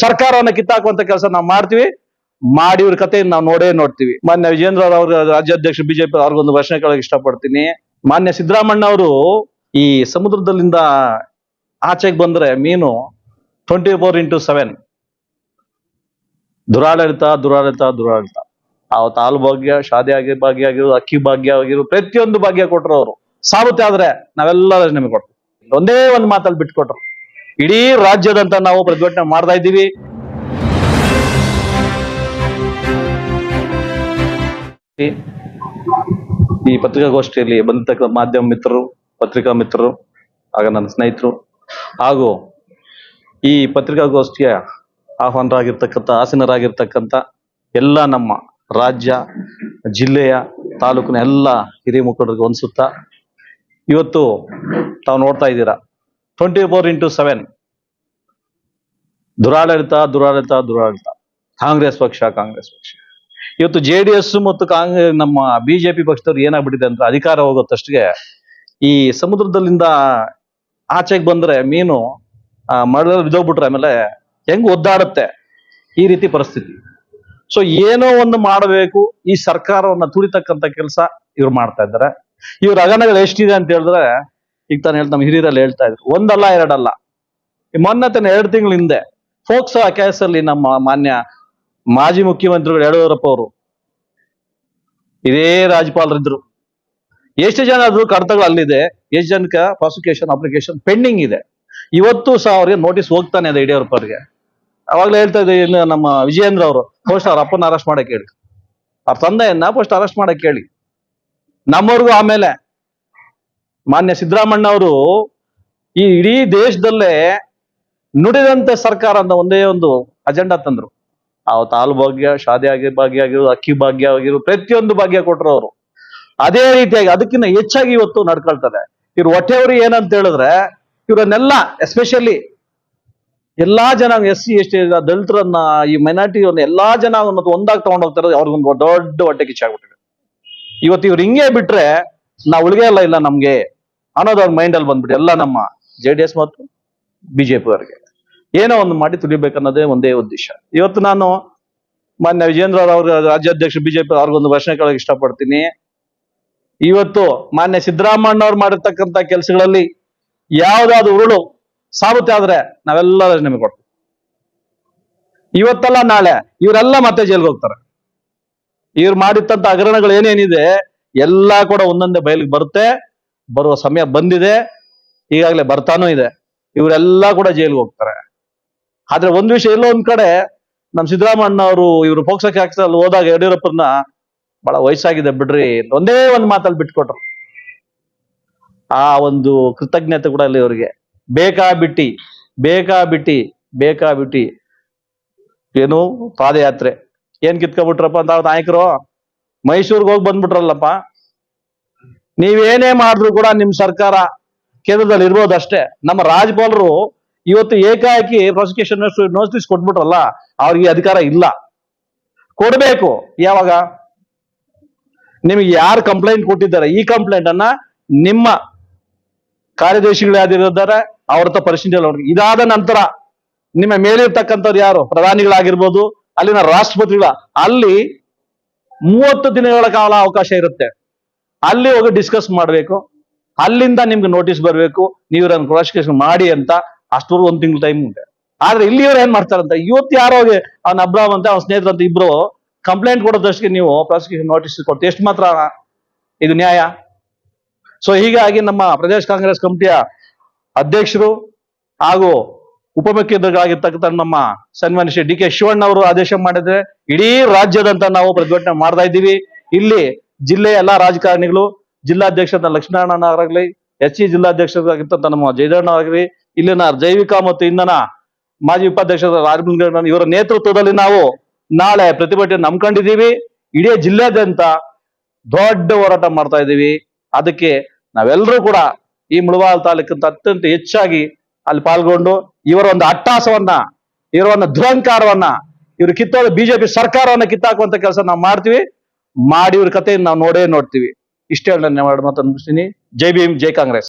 ಸರ್ಕಾರವನ್ನ ಕಿತ್ತಾಕುವಂತ ಕೆಲಸ ನಾವು ಮಾಡ್ತೀವಿ. ಮಾಡಿ ಇವ್ರ ಕತೆ ನಾವು ನೋಡೇ ನೋಡ್ತೀವಿ. ಮಾನ್ಯ ವಿಜೇಂದ್ರ ಅವ್ರ ರಾಜ್ಯಾಧ್ಯಕ್ಷ ಬಿಜೆಪಿ ಅವ್ರಿಗೊಂದು ಭಾಷಣ ಕೇಳಕ್ ಇಷ್ಟಪಡ್ತೀನಿ. ಮಾನ್ಯ ಸಿದ್ದರಾಮಣ್ಣ ಅವರು ಈ ಸಮುದ್ರದಲ್ಲಿಂದ ಆಚೆಗೆ ಬಂದ್ರೆ ಮೀನು ಟ್ವೆಂಟಿ ಫೋರ್ ಇಂಟು ಸೆವೆನ್ ದುರಾಡಳಿತ ದುರಾಡಳಿತ ದುರಾಡಳಿತ. ಅವತ್ತು ಹಾಲು ಭಾಗ್ಯ, ಶಾದಿ ಆಗಿ ಭಾಗ್ಯ ಆಗಿರೋದು ಅಕ್ಕಿ ಭಾಗ್ಯ ಆಗಿರೋದು ಪ್ರತಿಯೊಂದು ಭಾಗ್ಯ ಕೊಟ್ರು ಅವರು. ಸಾಬುತ್ತೆ ಆದ್ರೆ ನಾವೆಲ್ಲ ನಿಮಗೆ ಕೊಟ್ರು. ಒಂದೇ ಒಂದು ಮಾತಲ್ಲಿ ಬಿಟ್ಕೊಟ್ರು. ಇಡೀ ರಾಜ್ಯದಂತ ನಾವು ಪ್ರತಿಭಟನೆ ಮಾಡ್ತಾ ಇದ್ದೀವಿ. ಈ- ಪತ್ರಿಕಾಗೋಷ್ಠಿಯಲ್ಲಿ ಬಂದ ಮಾಧ್ಯಮ ಮಿತ್ರರು, ಪತ್ರಿಕಾ ಮಿತ್ರರು, ಆಗ ನನ್ನ ಸ್ನೇಹಿತರು ಹಾಗೂ ಈ ಪತ್ರಿಕಾಗೋಷ್ಠಿಯ ಆಹ್ವಾನರಾಗಿರ್ತಕ್ಕಂಥ, ಆಸೀನರಾಗಿರ್ತಕ್ಕಂಥ ಎಲ್ಲ ನಮ್ಮ ರಾಜ್ಯ, ಜಿಲ್ಲೆಯ, ತಾಲೂಕಿನ ಎಲ್ಲ ಹಿರಿಯ ಮುಖಂಡರಿಗೆ ಇವತ್ತು ತಾವು ನೋಡ್ತಾ ಇದ್ದೀರಾ? ಟ್ವೆಂಟಿ ಫೋರ್ ಇಂಟು ಸೆವೆನ್ ದುರಾಡಳಿತ ದುರಾಡಳಿತ ದುರಾಡಳಿತ. ಕಾಂಗ್ರೆಸ್ ಪಕ್ಷ ಕಾಂಗ್ರೆಸ್ ಪಕ್ಷ. ಇವತ್ತು ಜೆ ಡಿ ಎಸ್ ಮತ್ತು ಕಾಂಗ್ರೆಸ್ ನಮ್ಮ ಬಿಜೆಪಿ ಪಕ್ಷದವ್ರು ಏನಾಗ್ಬಿಟ್ಟಿದೆ ಅಂದ್ರೆ ಅಧಿಕಾರ ಹೋಗೋತ್ತಷ್ಟಿಗೆ ಈ ಸಮುದ್ರದಲ್ಲಿಂದ ಆಚೆಗೆ ಬಂದ್ರೆ ಮೀನು ಆ, ಮಳೆಯಲ್ಲಿ ಬಿದ್ದೋಗ್ಬಿಟ್ರೆ ಆಮೇಲೆ ಹೆಂಗ್ ಒದ್ದಾಡುತ್ತೆ ಈ ರೀತಿ ಪರಿಸ್ಥಿತಿ. ಸೊ ಏನೋ ಒಂದು ಮಾಡಬೇಕು. ಈ ಸರ್ಕಾರವನ್ನ ತುಳಿತಕ್ಕಂತ ಕೆಲಸ ಇವ್ರು ಮಾಡ್ತಾ ಇದ್ದಾರೆ. ಇವ್ರ ಅಗಣಗಳು ಎಷ್ಟಿದೆ ಅಂತ ಹೇಳಿದ್ರೆ ಈಗ ತಾನು ಹೇಳ್ತಾ ನಮ್ಮ ಹಿರಿಯರಲ್ಲಿ ಹೇಳ್ತಾ ಇದ್ರು. ಒಂದಲ್ಲ, ಎರಡಲ್ಲ. ಮೊನ್ನೆ ತಾನೆ ಎರಡು ತಿಂಗಳ ಹಿಂದೆ ಫೋಕ್ಸೋ ಕೇಸಲ್ಲಿ ನಮ್ಮ ಮಾನ್ಯ ಮಾಜಿ ಮುಖ್ಯಮಂತ್ರಿಗಳು ಯಡಿಯೂರಪ್ಪ ಅವರು. ಇದೇ ರಾಜ್ಯಪಾಲರಿದ್ರು. ಎಷ್ಟು ಜನ ಆದ್ರೂ ಕಡತಗಳು ಅಲ್ಲಿದೆ. ಎಷ್ಟು ಜನಕ್ಕೆ? ಪ್ರಾಸಿಕ್ಯೂಷನ್ ಅಪ್ಲಿಕೇಶನ್ ಪೆಂಡಿಂಗ್ ಇದೆ. ಇವತ್ತು ಸಹ ಅವ್ರಿಗೆ ನೋಟಿಸ್ ಹೋಗ್ತಾನೆ ಇದೆ ಯಡಿಯೂರಪ್ಪ ಅವ್ರಿಗೆ. ಅವಾಗ್ಲೇ ಹೇಳ್ತಾ ಇದ್ದೆ ನಮ್ಮ ವಿಜಯೇಂದ್ರ ಅವರು, ಪೋಸ್ಟ್ ಅವ್ರ ಅಪ್ಪನ ಅರೆಸ್ಟ್ ಮಾಡಕ್ಕೆ ಹೇಳಿ. ಅವ್ರ ತಂದೆಯನ್ನ ಪೋಸ್ಟ್ ಅರೆಸ್ಟ್ ಮಾಡಕ್ಕೆ ಹೇಳಿ. ನಮ್ಮವ್ರಿಗೂ ಆಮೇಲೆ ಮಾನ್ಯ ಸಿದ್ದರಾಮಣ್ಣ ಅವರು ಈ ಇಡೀ ದೇಶದಲ್ಲೇ ನುಡಿದಂತೆ ಸರ್ಕಾರ ಅಂತ ಒಂದೇ ಒಂದು ಅಜೆಂಡಾ ತಂದ್ರು. ಅವತ್ತು ಹಾಲು ಭಾಗ್ಯ ಶಾದಿ ಆಗಿ ಭಾಗ್ಯ ಆಗಿರೋದು, ಅಕ್ಕಿ ಭಾಗ್ಯ ಆಗಿರೋ ಪ್ರತಿಯೊಂದು ಭಾಗ್ಯ ಕೊಟ್ರು ಅವರು. ಅದೇ ರೀತಿಯಾಗಿ ಅದಕ್ಕಿಂತ ಹೆಚ್ಚಾಗಿ ಇವತ್ತು ನಡ್ಕೊಳ್ತದೆ. ಇವ್ರು ಹೊಟ್ಟೆಯವರು ಏನಂತ ಹೇಳಿದ್ರೆ ಇವರನ್ನೆಲ್ಲ ಎಸ್ಪೆಷಲಿ ಎಲ್ಲಾ ಜನ, ಎಸ್ ಸಿ, ಎಸ್ ಟಿ, ದಲಿತರನ್ನ, ಈ ಮೈನಾರಿಟಿ ಎಲ್ಲಾ ಜನ ಒಂದಾಗಿ ತಗೊಂಡ್ ಹೋಗ್ತಾರೆ ಅವ್ರಿಗೊಂದು ದೊಡ್ಡ ಹೊಟ್ಟೆ ಕಿಚ್ಚಾಗ್ಬಿಟ್ಟಿದೆ. ಇವತ್ತು ಇವ್ರು ಹಿಂಗೆ ಬಿಟ್ರೆ ನಾವು ಉಳಿಗೆ ಇಲ್ಲ ಇಲ್ಲ ನಮ್ಗೆ. ಅನ್ನೋದು ಅವ್ರ ಮೈಂಡ್ ಅಲ್ಲಿ ಬಂದ್ಬಿಟ್ಟು ಎಲ್ಲ ನಮ್ಮ ಜೆ ಡಿ ಎಸ್ ಮತ್ತು ಬಿಜೆಪಿ ಅವರಿಗೆ ಏನೋ ಒಂದು ಮಾಡಿ ತುಳಿಬೇಕನ್ನೋದೇ ಒಂದೇ ಉದ್ದೇಶ. ಇವತ್ತು ನಾನು ಮಾನ್ಯ ವಿಜೇಂದ್ರ ಅವ್ರ ರಾಜ್ಯಾಧ್ಯಕ್ಷ ಬಿಜೆಪಿ ಅವ್ರಿಗೊಂದು ಭಾಷಣ ಕೇಳಕ್ ಇಷ್ಟಪಡ್ತೀನಿ. ಇವತ್ತು ಮಾನ್ಯ ಸಿದ್ದರಾಮಣ್ಣ ಅವ್ರು ಮಾಡಿರ್ತಕ್ಕಂಥ ಕೆಲಸಗಳಲ್ಲಿ ಯಾವ್ದಾದ್ರು ಉರುಳು ಸಾಬುತ್ತೆ ಆದ್ರೆ ನಾವೆಲ್ಲ ನಿಮಗೆ ಕೊಡ್ತೀವಿ. ಇವತ್ತಲ್ಲ ನಾಳೆ ಇವರೆಲ್ಲ ಮತ್ತೆ ಜೈಲ್ಗೆ ಹೋಗ್ತಾರೆ. ಇವ್ರು ಮಾಡಿದ್ದಂಥ ಹಗರಣಗಳು ಏನೇನಿದೆ ಎಲ್ಲಾ ಕೂಡ ಒಂದೊಂದೇ ಬಯಲಿಗೆ ಬರುತ್ತೆ. ಬರುವ ಸಮಯ ಬಂದಿದೆ, ಈಗಾಗಲೇ ಬರ್ತಾನೂ ಇದೆ. ಇವರೆಲ್ಲ ಕೂಡ ಜೈಲಿಗೆ ಹೋಗ್ತಾರೆ. ಆದ್ರೆ ಒಂದ್ ವಿಷಯ ಎಲ್ಲೋ ಒಂದ್ ಕಡೆ ನಮ್ ಸಿದ್ದರಾಮಣ್ಣ ಅವರು ಇವರು ಪೋಕ್ಸೋ ಅಲ್ಲಿ ಹೋದಾಗ ಯಡಿಯೂರಪ್ಪನ ಬಹಳ ವಯಸ್ಸಾಗಿದೆ ಬಿಡ್ರಿ ಒಂದೇ ಒಂದ್ ಮಾತಲ್ಲಿ ಬಿಟ್ಕೊಟ್ರು. ಆ ಒಂದು ಕೃತಜ್ಞತೆ ಕೂಡ ಅಲ್ಲಿ ಅವರಿಗೆ ಬೇಕಾ ಬಿಟ್ಟಿ ಬೇಕಾಬಿಟ್ಟಿ. ಬೇಕಾ ಬಿಟ್ಟಿ ಏನು ಪಾದಯಾತ್ರೆ. ಏನ್ ಕಿತ್ಕೊಬಿಟ್ರಪ್ಪ ಅಂತ ನಾಯಕರು? ಮೈಸೂರಿಗೆ ಹೋಗಿ ಬಂದ್ಬಿಟ್ರಲ್ಲಪ್ಪ. ನೀವೇನೇ ಮಾಡಿದ್ರು ಕೂಡ ನಿಮ್ ಸರ್ಕಾರ ಕೇಂದ್ರದಲ್ಲಿ ಇರ್ಬೋದು ಅಷ್ಟೇ ನಮ್ಮ ರಾಜ್ಯಪಾಲರು ಇವತ್ತು ಏಕಾಏಕಿ ಪ್ರಾಸಿಕ್ಯೂಷನ್ ನೋಟಿಸ್ ಕೊಟ್ಬಿಟ್ರಲ್ಲ, ಅವ್ರಿಗೆ ಅಧಿಕಾರ ಇಲ್ಲ. ಕೊಡ್ಬೇಕು. ಯಾವಾಗ? ನಿಮಗೆ ಯಾರು ಕಂಪ್ಲೇಂಟ್ ಕೊಟ್ಟಿದ್ದಾರೆ? ಈ ಕಂಪ್ಲೇಂಟ್ ಅನ್ನ ನಿಮ್ಮ ಕಾರ್ಯದರ್ಶಿಗಳು ಯಾವ್ದಿದ್ದಾರೆ ಅವ್ರ ಹತ್ರ ಪರಿಶೀಲನೆ. ಇದಾದ ನಂತರ ನಿಮ್ಮ ಮೇಲಿರ್ತಕ್ಕಂಥವ್ರು ಯಾರು? ಪ್ರಧಾನಿಗಳಾಗಿರ್ಬೋದು, ಅಲ್ಲಿನ ರಾಷ್ಟ್ರಪತಿಗಳ, ಅಲ್ಲಿ ಮೂವತ್ತು ದಿನಗಳ ಕಾಲ ಅವಕಾಶ ಇರುತ್ತೆ. ಅಲ್ಲಿ ಹೋಗಿ ಡಿಸ್ಕಸ್ ಮಾಡಬೇಕು. ಅಲ್ಲಿಂದ ನಿಮ್ಗೆ ನೋಟಿಸ್ ಬರಬೇಕು. ನೀವು ನನ್ನ ಪ್ರಾಸಿಕ್ಯೂಷನ್ ಮಾಡಿ ಅಂತ ಅಷ್ಟವರೆಗೂ ಒಂದು ತಿಂಗಳು ಟೈಮ್ ಉಂಟೆ. ಆದ್ರೆ ಇಲ್ಲಿಯವ್ರು ಏನ್ ಮಾಡ್ತಾರಂತ? ಇವತ್ತು ಯಾರೋ ಅವ್ನ ಅಬ್ರಾಮ್ ಅಂತ ಅವ್ನ ಸ್ನೇಹಿತರಂತ ಇಬ್ರು ಕಂಪ್ಲೇಂಟ್ ಕೊಡೋದಷ್ಟಕ್ಕೆ ನೀವು ಪ್ರಾಸಿಕ್ಯೂಷನ್ ನೋಟಿಸ್ ಕೊಡ್ತೀವಿ ಎಷ್ಟು ಮಾತ್ರ ಇದು ನ್ಯಾಯ? ಸೊ ಹೀಗಾಗಿ ನಮ್ಮ ಪ್ರದೇಶ ಕಾಂಗ್ರೆಸ್ ಕಮಿಟಿಯ ಅಧ್ಯಕ್ಷರು ಹಾಗೂ ಉಪಮುಖ್ಯಮಂತ್ರಿಗಳಾಗಿರ್ತಕ್ಕಂಥ ನಮ್ಮ ಸನ್ಮಾನ್ಯ ಡಿ ಕೆ ಶಿವಣ್ಣ ಅವರು ಆದೇಶ ಮಾಡಿದ್ರೆ ಇಡೀ ರಾಜ್ಯದಂತ ನಾವು ಪ್ರತಿಭಟನೆ ಮಾಡ್ತಾ ಇದ್ದೀವಿ. ಇಲ್ಲಿ ಜಿಲ್ಲೆಯ ಎಲ್ಲಾ ರಾಜಕಾರಣಿಗಳು ಜಿಲ್ಲಾಧ್ಯಕ್ಷ ಲಕ್ಷ್ಮೀನಾರಾಯಣ ಆಗಲಿ ಎಸ್ ಇ ಜಿಲ್ಲಾಧ್ಯಕ್ಷರಾಗಿರ್ತಂತ ನಮ್ಮ ಜಯದಣ್ಣ ಆಗಲಿ, ಇಲ್ಲಿನ ಜೈವಿಕ ಮತ್ತು ಇಂಧನ ಮಾಜಿ ಉಪಾಧ್ಯಕ್ಷರ ರಾಜಮನ್ ಇವರ ನೇತೃತ್ವದಲ್ಲಿ ನಾವು ನಾಳೆ ಪ್ರತಿಭಟನೆ ನಂಬ್ಕೊಂಡಿದ್ದೀವಿ. ಇಡೀ ಜಿಲ್ಲೆಯಾದ್ಯಂತ ದೊಡ್ಡ ಹೋರಾಟ ಮಾಡ್ತಾ ಇದ್ದೀವಿ. ಅದಕ್ಕೆ ನಾವೆಲ್ಲರೂ ಕೂಡ ಈ ಮುಳಬಾಲ್ ತಾಲೂಕಿಂತ ಅತ್ಯಂತ ಹೆಚ್ಚಾಗಿ ಅಲ್ಲಿ ಪಾಲ್ಗೊಂಡು ಇವರ ಒಂದು ಅಟ್ಟಾಸವನ್ನ, ಇವರ ಒಂದು ದುರಂಕಾರವನ್ನ ಇವರು ಕಿತ್ತೋದು ಬಿಜೆಪಿ ಸರ್ಕಾರವನ್ನ ಕಿತ್ತಾಕುವಂತ ಕೆಲಸ ನಾವು ಮಾಡ್ತೀವಿ. ಮಾಡಿ ಕಥೆ ನಾವ್ ನೋಡೇ ನೋಡ್ತೀವಿ. ಇಷ್ಟೇ ಹೇಳಿ ನಾನು ಮಾತನ್ನು ಮುಗಿಸ್ತೀನಿ. ಜೈ ಭೀಮ್ ಜೈ ಕಾಂಗ್ರೆಸ್.